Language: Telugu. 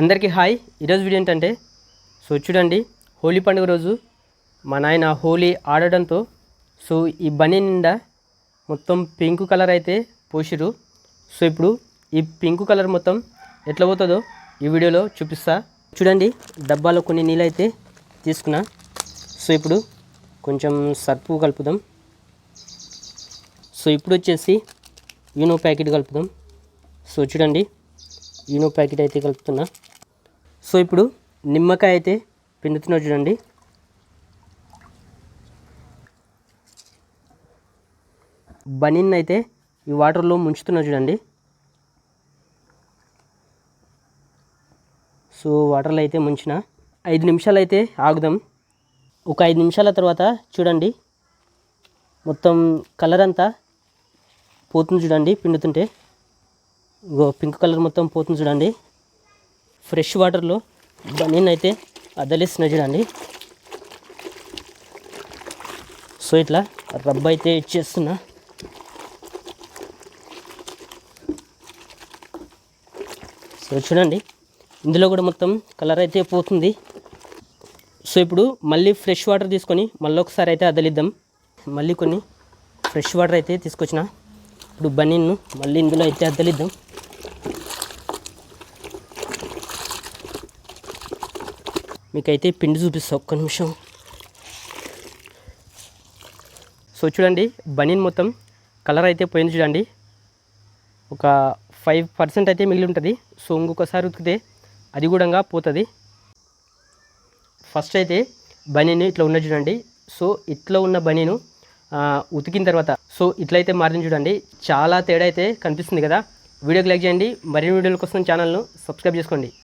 అందరికీ హాయ్. ఈరోజు వీడియో ఏంటంటే సో చూడండి హోలీ పండుగ రోజు మా నాయన హోలీ ఆడడంతో సో ఈ బనీ నిండా మొత్తం పింక్ కలర్ అయితే పోసిరు సో ఇప్పుడు ఈ పింక్ కలర్ మొత్తం ఎట్లా పోతుందో ఈ వీడియోలో చూపిస్తా. చూడండి డబ్బాలో కొన్ని నీళ్ళు అయితే తీసుకున్నా. సో ఇప్పుడు కొంచెం సర్పు కలుపుదాం. సో ఇప్పుడు వచ్చేసి యూనో ప్యాకెట్ కలుపుదాం. సో చూడండి ఈనో ప్యాకెట్ అయితే కలుపుతున్నా. సో ఇప్పుడు నిమ్మకాయ అయితే పిండుతున్నా చూడండి. బనిన్ అయితే ఈ వాటర్లో ముంచుతున్నా చూడండి. సో వాటర్లో అయితే ముంచిన. ఐదు నిమిషాలు అయితే ఆగుదాం. ఒక ఐదు నిమిషాల తర్వాత చూడండి. మొత్తం కలర్ అంతా పోతుంది చూడండి పిండుతుంటే. ఇగో పింక్ కలర్ మొత్తం పోతుంది చూడండి. ఫ్రెష్ వాటర్లో బనీన్ అయితే అదలిస్తున్నాయి చూడండి. సో ఇట్లా రబ్బ అయితే ఇచ్చేస్తున్నా. సో చూడండి ఇందులో కూడా మొత్తం కలర్ అయితే పోతుంది. సో ఇప్పుడు మళ్ళీ ఫ్రెష్ వాటర్ తీసుకొని మళ్ళీ ఒకసారి అయితే అదలిద్దాం మళ్ళీ కొన్ని ఫ్రెష్ వాటర్ అయితే తీసుకొచ్చిన. ఇప్పుడు బనీన్ను మళ్ళీ ఇందులో అయితే అద్దలిద్దాం. మీకైతే పిండి చూపిస్తా ఒక్క నిమిషం. సో చూడండి బనీన్ మొత్తం కలర్ అయితే పోయింది చూడండి. ఒక ఫైవ్ పర్సెంట్ అయితే మిగిలి ఉంటుంది. సో ఇంకొకసారి ఉతికితే అది కూడా పోతుంది. ఫస్ట్ అయితే బనీను ఇట్లా ఉన్నది చూడండి. సో ఇట్లా ఉన్న బనీను ఉతికిన తర్వాత సో ఇట్లయితే మారింది చూడండి. చాలా తేడా అయితే కనిపిస్తుంది కదా. వీడియోకి లైక్ చేయండి. మరిన్ని వీడియోల కోసం ఛానల్ను సబ్స్క్రైబ్ చేసుకోండి.